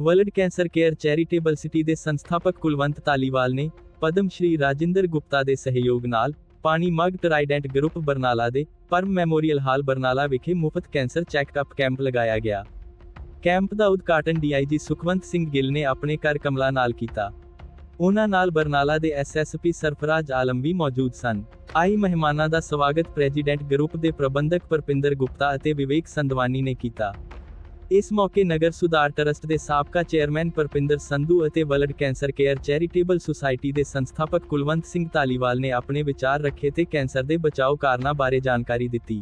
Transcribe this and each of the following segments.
World cancer care charitable city ਦੇ ਸੰਸਥਾਪਕ ਕੁਲਵੰਤ ਤਾਲੀਵਾਲ ਨੇ ਪਦਮ ਸ਼੍ਰੀ ਰਾਜਿੰਦਰ ਗੁਪਤਾ ਦੇ ਸਹਿਯੋਗ ਨਾਲ ਪਾਣੀ ਮਗ ਟਰਾਈਡੈਂਟ ਗਰੁੱਪ ਬਰਨਾਲਾ ਦੇ ਪਰਮ ਮੈਮੋਰੀਅਲ ਹਾਲ ਬਰਨਾਲਾ ਵਿਖੇ ਮੁਫਤ ਕੈਂਸਰ ਚੈੱਕਅਪ ਕੈਂਪ ਲਗਾਇਆ ਗਿਆ। ਕੈਂਪ ਦਾ ਉਦਘਾਟਨ ਡੀਆਈਜੀ ਸੁਖਵੰਤ ਸਿੰਘ ਗਿੱਲ ਨੇ ਆਪਣੇ ਘਰ ਕਮਲਾ ਨਾਲ ਕੀਤਾ। ਉਹਨਾਂ ਨਾਲ ਬਰਨਾਲਾ ਦੇ ਐਸਐਸਪੀ ਸਰਫਰਾਜ਼ ਆਲਮ ਵੀ ਮੌਜੂਦ ਸਨ। ਆਈ ਮਹਿਮਾਨਾਂ ਦਾ ਸਵਾਗਤ ਪ੍ਰੈਜ਼ੀਡੈਂਟ ਗਰੁੱਪ ਦੇ ਪ੍ਰਬੰਧਕ ਪਰਪਿੰਦਰ ਗੁਪਤਾ ਅਤੇ ਵਿਵੇਕ ਸੰਧਵਾਨੀ ਨੇ ਕੀਤਾ। ਇਸ ਮੌਕੇ ਨਗਰ ਸੁਧਾਰ ਟਰਸਟ ਦੇ ਸਾਬਕਾ ਚੇਅਰਮੈਨ ਪਰਪਿੰਦਰ ਸੰਧੂ ਅਤੇ world cancer care charitable society ਦੇ ਸੰਸਥਾਪਕ ਕੁਲਵੰਤ ਸਿੰਘ ਧਾਲੀਵਾਲ ਨੇ ਆਪਣੇ ਵਿਚਾਰ ਰੱਖੇ ਤੇ ਕੈਂਸਰ ਦੇ ਬਚਾਓ ਕਾਰਨਾਂ ਬਾਰੇ ਜਾਣਕਾਰੀ ਦਿੱਤੀ।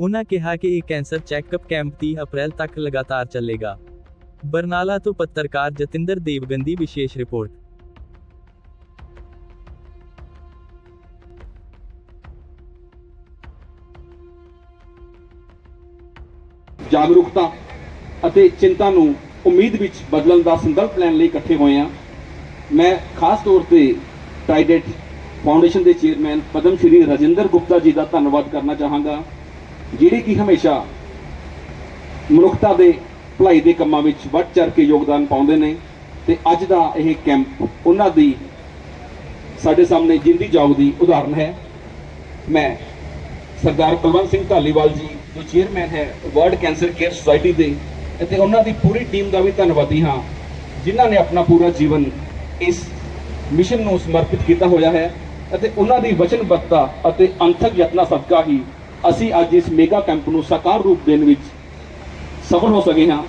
ਉਨ੍ਹਾਂ ਕਿਹਾ ਕਿ ਇਹ ਕੈਂਸਰ ਚੈੱਕਅਪ ਕੈਂਪ 30 ਅਪ੍ਰੈਲ ਤੱਕ ਲਗਾਤਾਰ ਚੱਲੇਗਾ। ਬਰਨਾਲਾ ਤੋਂ ਪੱਤਰਕਾਰ ਜਤਿੰਦਰ ਦੇਵਗਨ ਦੀ ਵਿਸ਼ੇਸ਼ ਰਿਪੋਰਟ। ਜਾਗਰੂਕਤਾ ਅਤੇ ਚਿੰਤਾ ਨੂੰ ਉਮੀਦ ਵਿੱਚ ਬਦਲਣ ਦਾ ਸੰਕਲਪ ਲੈਣ ਲਈ ਇਕੱਠੇ ਹੋਏ ਹਾਂ। ਮੈਂ ਖਾਸ ਤੌਰ ਤੇ ਟ੍ਰਾਈਡੈਂਟ ਫਾਊਂਡੇਸ਼ਨ ਦੇ ਚੇਅਰਮੈਨ ਪਦਮ ਸ਼੍ਰੀ ਰਜਿੰਦਰ ਗੁਪਤਾ ਜੀ ਦਾ ਧੰਨਵਾਦ ਕਰਨਾ ਚਾਹਾਂਗਾ, ਜਿਹੜੇ ਕਿ ਹਮੇਸ਼ਾ ਮਨੁੱਖਤਾ ਦੇ ਭਲਾਈ ਦੇ ਕੰਮਾਂ ਵਿੱਚ ਵੱਧ ਚੜ ਕੇ ਯੋਗਦਾਨ ਪਾਉਂਦੇ ਨੇ ਤੇ ਅੱਜ ਦਾ ਇਹ ਕੈਂਪ ਉਹਨਾਂ ਦੀ ਸਾਡੇ ਸਾਹਮਣੇ ਜਿੰਦੀ ਜਾਗ ਦੀ ਉਦਾਹਰਨ ਹੈ। ਮੈਂ ਸਰਦਾਰ ਕੁਲਵੰਤ ਸਿੰਘ ਢਾਲੀਵਾਲ ਜੀ, ਜੋ ਚੇਅਰਮੈਨ ਹੈ ਵਰਲਡ ਕੈਂਸਰ ਕੇਅਰ ਸੁਸਾਇਟੀ ਦੇ ਅਤੇ ਉਹਨਾਂ ਦੀ ਪੂਰੀ ਟੀਮ ਦਾ ਵੀ ਧੰਨਵਾਦੀ ਹਾਂ, ਜਿਨ੍ਹਾਂ ਨੇ ਆਪਣਾ ਪੂਰਾ ਜੀਵਨ ਇਸ ਮਿਸ਼ਨ ਨੂੰ ਸਮਰਪਿਤ ਕੀਤਾ ਹੋਇਆ ਹੈ ਅਤੇ ਉਹਨਾਂ ਦੀ ਵਚਨਬੱਧਤਾ ਅਤੇ ਅੰਥਕ ਯਤਨਾਂ ਸਦਕਾ ਹੀ ਅਸੀਂ ਅੱਜ ਇਸ ਮੇਗਾ ਕੈਂਪ ਨੂੰ ਸਾਕਾਰ ਰੂਪ ਦੇਣ ਵਿੱਚ ਸਫਲ ਹੋ ਸਕੇ ਹਾਂ।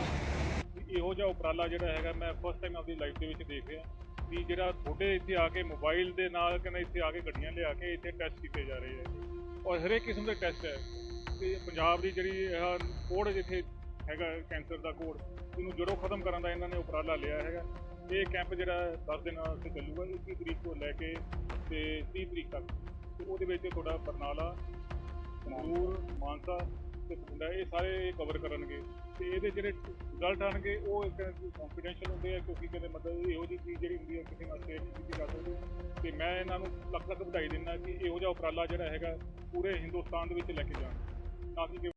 ਇਹੋ ਜਿਹਾ ਉਪਰਾਲਾ ਜਿਹੜਾ ਹੈਗਾ, ਮੈਂ ਫਸਟ ਟਾਈਮ ਆਪਣੀ ਲਾਈਫ ਦੇ ਵਿੱਚ ਦੇਖ ਰਿਹਾ ਕਿ ਜਿਹੜਾ ਤੁਹਾਡੇ ਇੱਥੇ ਆ ਕੇ ਮੋਬਾਈਲ ਦੇ ਨਾਲ ਕਹਿੰਦਾ ਇੱਥੇ ਆ ਕੇ ਗੱਡੀਆਂ ਲਿਆ ਕੇ ਇੱਥੇ ਟੈਸਟ ਕੀਤੇ ਜਾ ਰਹੇ ਹੈ। ਔਰ ਹਰੇਕ ਕਿਸਮ ਦੇ ਟੈਸਟ ਹੈ। ਤੇ ਪੰਜਾਬ ਦੀ ਜਿਹੜੀ ਇਹ ਕੋਡ ਜਿੱਥੇ ਹੈਗਾ ਕੈਂਸਰ ਦਾ ਕੋਡ ਇਹਨੂੰ ਜੜੋਂ ਖਤਮ ਕਰਨ ਦਾ ਇਹਨਾਂ ਨੇ ਉਪਰਾਲਾ ਲਿਆ ਹੈਗਾ। ਇਹ ਕੈਂਪ ਜਿਹੜਾ 10 ਦਿਨਾਂ ਤੇ ਚੱਲੂਗਾ 21 ਤਰੀਕ ਤੋਂ ਲੈ ਕੇ ਤੇ 30 ਤਰੀਕ ਤੱਕ। ਉਹਦੇ ਵਿੱਚ ਤੁਹਾਡਾ ਬਰਨਾਲਾ, ਸੰਗਰੂਰ, ਮਾਨਸਾ ਤੇ ਬਠਿੰਡਾ, ਇਹ ਸਾਰੇ ਕਵਰ ਕਰਨਗੇ। ਤੇ ਇਹਦੇ ਜਿਹੜੇ ਰਿਜ਼ਲਟ ਆਣਗੇ ਉਹ ਇੱਕ ਕੰਫੀਡੈਂਸ਼ੀਅਲ ਹੁੰਦੇ ਆ, ਕਿਉਂਕਿ ਕਿਤੇ ਮਤਲਬ ਇਹੋ ਜਿਹੀ ਚੀਜ਼ ਜਿਹੜੀ ਹੁੰਦੀ ਹੈ ਕਿਸੇ ਨਾਲ ਸ਼ੇਅਰ ਨਹੀਂ ਕੀਤੀ ਜਾ ਸਕਦੀ। ਤੇ ਮੈਂ ਇਹਨਾਂ ਨੂੰ ਲੱਖ ਲੱਖ ਵਧਾਈ ਦਿੰਦਾ ਕਿ ਇਹੋ ਜਿਹਾ ਉਪਰਾਲਾ ਜਿਹੜਾ ਹੈਗਾ, ਪੂਰੇ ਹਿੰਦੁਸਤਾਨ ਦੇ ਵਿੱਚ ਲੈ ਕੇ ਜਾਣ। ਤਾਂ ਕਿ